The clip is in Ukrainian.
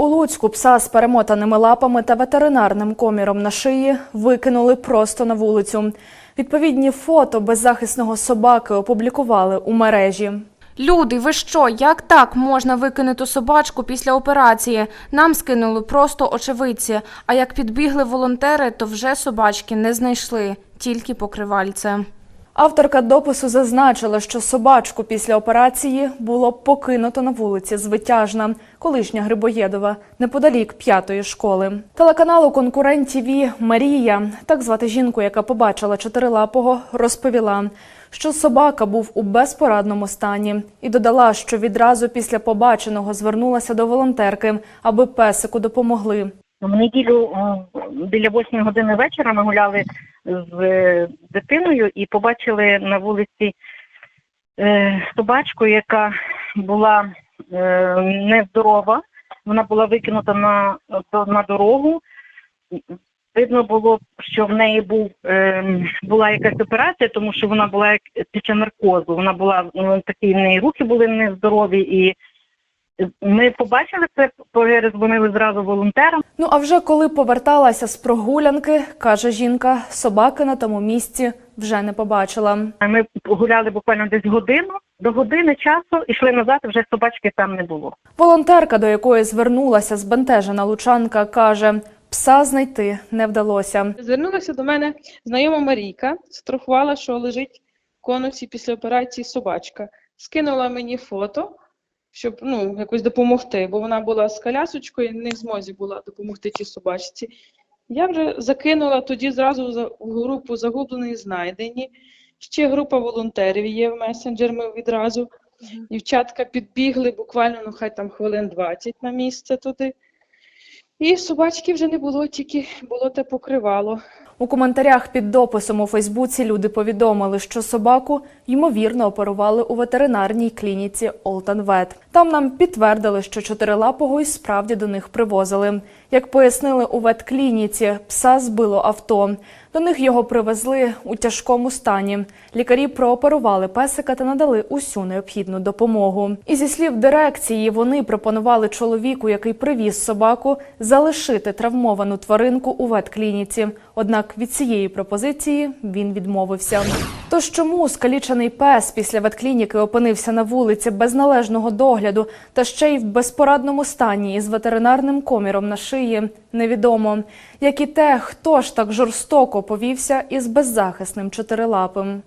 У Луцьку пса з перемотаними лапами та ветеринарним коміром на шиї викинули просто на вулицю. Відповідні фото беззахисного собаки опублікували у мережі. Люди, ви що? Як так можна викинути собачку після операції? Нам скинули просто очевидці. А як підбігли волонтери, то вже собачки не знайшли, тільки покривальце. Авторка допису зазначила, що собачку після операції було покинуто на вулиці Звитяжна, колишня Грибоєдова, неподалік п'ятої школи. Телеканалу Конкурент ТІВІ Марія, так звати жінку, яка побачила чотирилапого, розповіла, що собака був у безпорадному стані, і додала, що відразу після побаченого звернулася до волонтерки, аби песику допомогли. В неділю біля 8 години вечора ми гуляли з е, дитиною і побачили на вулиці е, собачку, яка була е, нездорова. Вона була викинута на, на дорогу. Видно було, що в неї був, була якась операція, тому що вона була як після наркозу. Вона була такі в неї руки були нездорові, і ми побачили це, перезвонили зразу волонтерам. Ну а вже коли поверталася з прогулянки, каже жінка, собаки на тому місці вже не побачила. Ми гуляли буквально десь годину. До години часу йшли назад, вже собачки там не було. Волонтерка, до якої звернулася збентежена лучанка, каже, пса знайти не вдалося. Звернулася до мене знайома Марійка, страхувала, що лежить в конусі після операції собачка. Скинула мені фото, щоб ну, якось допомогти, бо вона була з колясочкою, не в змозі була допомогти тій собачці. Я вже закинула тоді зразу в групу загублені знайдені. Ще група волонтерів є в месенджер, ми відразу. Дівчатка підбігли буквально, ну хай там хвилин 20 на місце туди. І собачки вже не було, тільки було те покривало. У коментарях під дописом у Фейсбуці люди повідомили, що собаку ймовірно оперували у ветеринарній клініці Олтанвет. Там нам підтвердили, що чотирилапого і справді до них привозили. Як пояснили у ветклініці, пса збило авто. До них його привезли у тяжкому стані. Лікарі прооперували песика та надали усю необхідну допомогу. І зі слів дирекції, вони пропонували чоловіку, який привіз собаку, залишити травмовану тваринку у ветклініці. Однак від цієї пропозиції він відмовився. Тож чому скалічений пес після ветклініки опинився на вулиці без належного догляду та ще й в безпорадному стані із ветеринарним коміром на шиї, невідомо. Як і те, хто ж так жорстоко повівся із беззахисним чотирилапим.